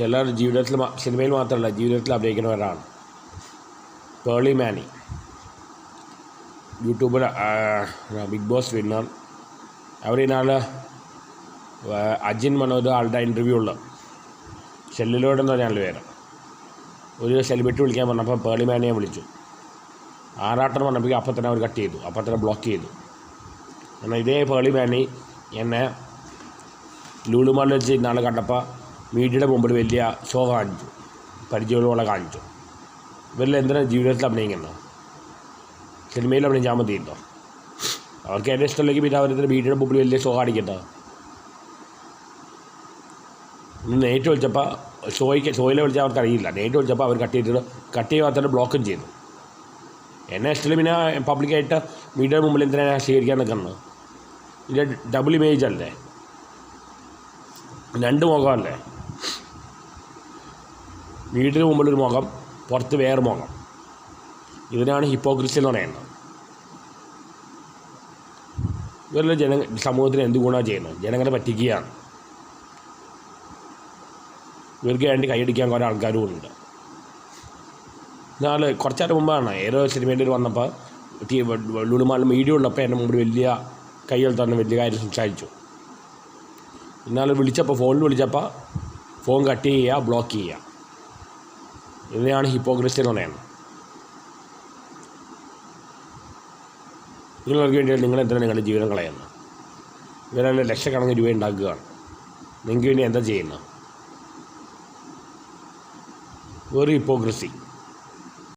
ചിലർ ജീവിതത്തിൽ സിനിമയിൽ മാത്രമല്ല ജീവിതത്തിൽ അഭിനയിക്കുന്നവരാണ്. Pearle Maaney YouTuber Bigg Boss winner അവരിനാൾ Ajin Manoj ആളുടെ ഇന്റർവ്യൂ ഉള്ള. ഷെല്ലിലോട് എന്ന് പറഞ്ഞാൽ പേര്. ഒരു സെലിബ്രിറ്റി വിളിക്കാൻ പറഞ്ഞപ്പോൾ പേളി മാനിയെ വിളിച്ചു. ആറാട്ടം പറഞ്ഞപ്പോൾ അപ്പം തന്നെ അവർ കട്ട് ചെയ്തു. അപ്പം തന്നെ ബ്ലോക്ക് ചെയ്തു. എന്നാൽ ഇതേ പേളി മാനി എന്നെ ലൂളുമാളിൽ വെച്ച് ഇന്നാൾ കണ്ടപ്പോൾ മീഡിയയുടെ മുമ്പിൽ വലിയ ഷോ കാണിച്ചു. പരിചയമുള്ള കാണിച്ചു. ഇവരിൽ എന്തിനാണ് ജീവിതത്തിൽ അഭിനയിക്കുന്നത്? സിനിമയിൽ അഭിനയിച്ചാൽ മതിയല്ലോ. അവർക്ക് എന്റെ ഇഷ്ടമില്ലെങ്കിൽ പിന്നെ അവരെന്തിന് വീടിന്റെ മുമ്പിൽ വലിയ ഷോ കാണിക്കേണ്ടത് നേരിട്ട് വിളിച്ചപ്പോൾ ഷോയ്ക്ക് ഷോയിലെ വിളിച്ചാൽ അവർക്ക് അറിയില്ല. നേരിട്ട് വിളിച്ചപ്പോൾ അവർ കട്ട് ചെയ്തിട്ട് കട്ട് ചെയ്യാൻ തന്നെ ബ്ലോക്കും ചെയ്തു. എന്നെ ഇഷ്ടം പിന്നെ പബ്ലിക്കായിട്ട് മീഡിയയുടെ മുമ്പിൽ എന്തിനാണ് സ്വീകരിക്കാൻ നിൽക്കുന്നത്? ഇതിന്റെ ഡബിൾ ഇമേജ് അല്ലേ? രണ്ട് മുഖമല്ലേ? വീടിന് മുമ്പിലൊരു മുഖം പുറത്ത് വേറെ മുഖം. ഇതിനാണ് ഹിപ്പോക്രിസി എന്ന് പറയുന്നത്. ഇവരുടെ ജന സമൂഹത്തിന് എന്ത് ഗുണമാണ് ചെയ്യുന്നത്? ജനങ്ങളെ പറ്റിക്കുകയാണ്. ഇവർക്ക് വേണ്ടി കൈയടിക്കാൻ കുറേ ആൾക്കാരും ഉണ്ട്. എന്നാൽ കുറച്ചായിട്ട് മുമ്പാണ്. ഏതോ സിനിമയിൽ വന്നപ്പോൾ ടി ലുളുമാളിൽ മീഡിയ ഉള്ളപ്പോൾ എന്റെ മുമ്പിൽ വലിയ കൈകൾ തന്നെ വലിയ കാര്യം സംസാരിച്ചു. എന്നാൽ വിളിച്ചപ്പോൾ ഫോണിൽ വിളിച്ചപ്പോൾ ഫോൺ കട്ട് ചെയ്യുക ബ്ലോക്ക് ചെയ്യുക. ഇതിനെയാണ് ഹിപ്പോക്രസി എന്ന് പറയുന്നത്. നിങ്ങൾക്ക് വേണ്ടി നിങ്ങൾ എന്തിനാണ് നിങ്ങളുടെ ജീവിതം കളയുന്നത്? ഇവരെ ലക്ഷക്കണക്കിന് രൂപ ഉണ്ടാക്കുകയാണ്. നിങ്ങൾക്ക് വേണ്ടി എന്താ ചെയ്യുന്നത്? ഒരു ഹിപ്പോക്രസി.